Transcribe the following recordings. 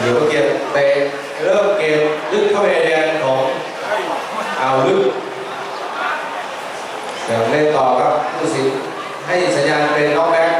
เดี๋ยวเก็บเตะเริ่มเกมลึกเข้าไปแดนของเอาลึกเดี๋ยวเล่นต่อครับผู้สินให้สัญญาณเป็นน็อกแบ็ก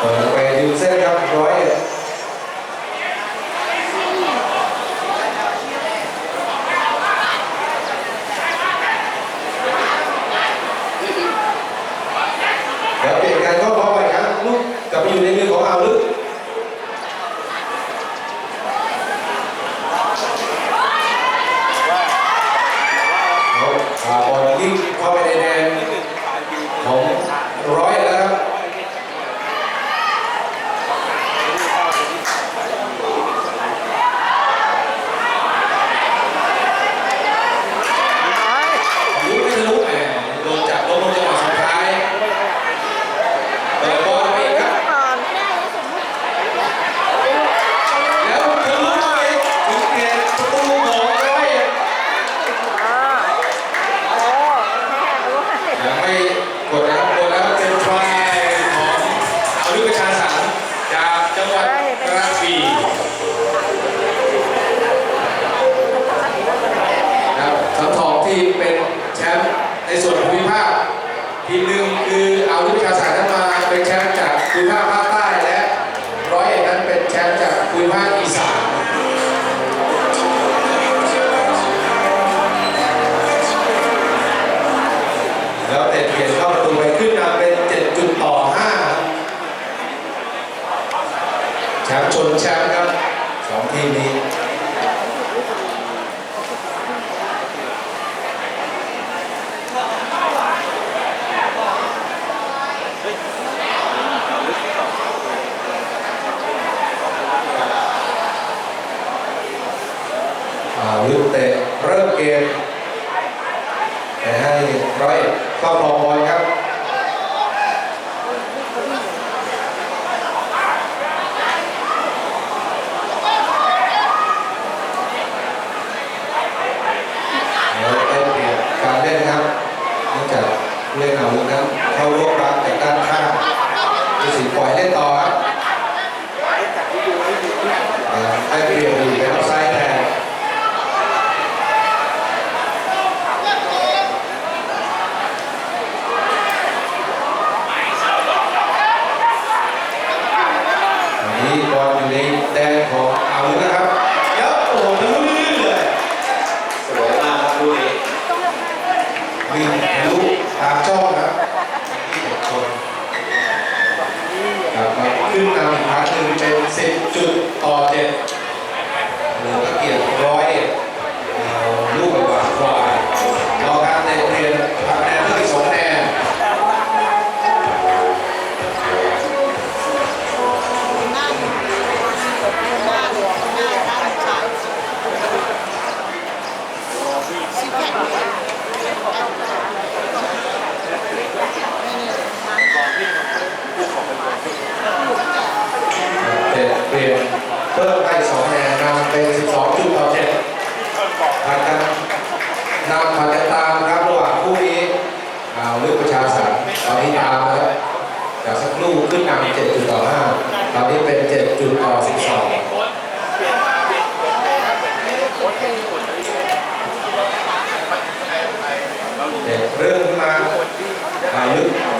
เไปยูเซอร์ครับอยเดี๋ยวเปลี่ยนการข้อลไปครับลูกกลับไปอยู่ในมือของอาลึกเอาบอลยิงเข้าไปในแน Bildiğim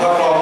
Добро.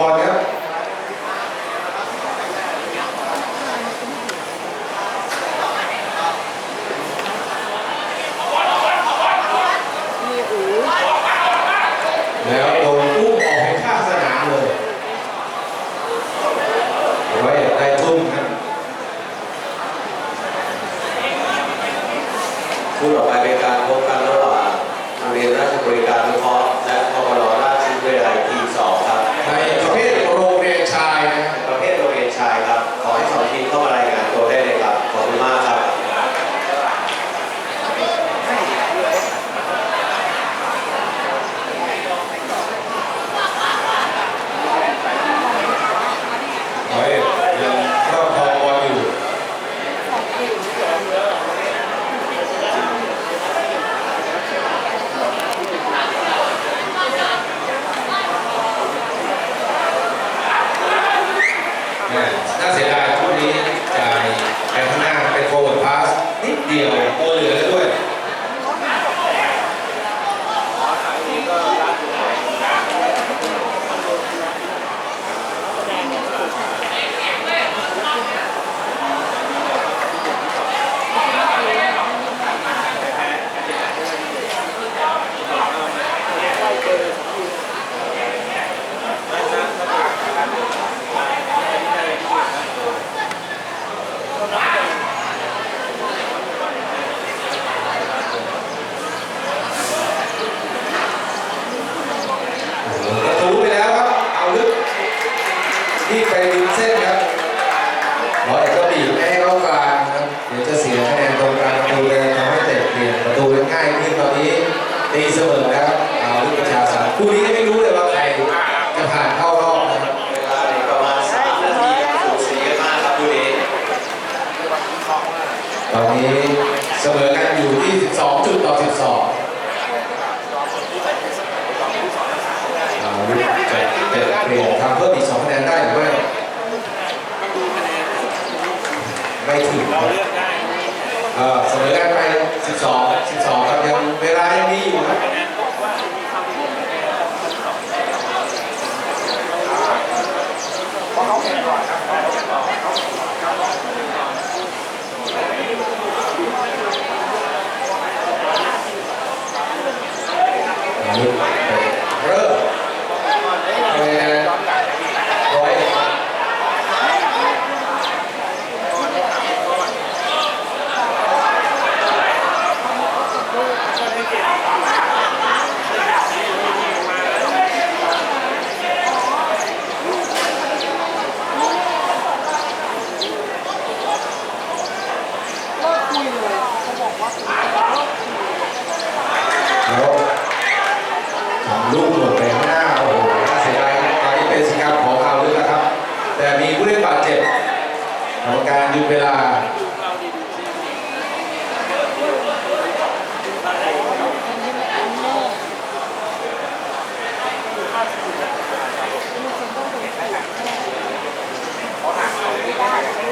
ตอนนี้เสมอกันอยู่ที่ 12 จุดต่อ 12เอาลูจะเปลี่ยนทำเพิ่มอีก2คะแนนได้หรือไม่ไม่ถึงครับเสมอกันไป 12 12ครับยังเวลายังมีอยู่นะ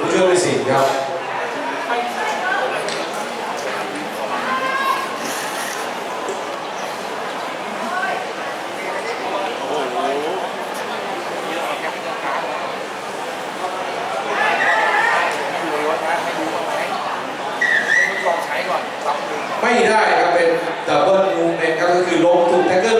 ผู้ช่วยวิสิครับไม่ได้ครับเป็นดับเบิลมูเมนต์ครับก็คือล้มทุกแท็กเกอร์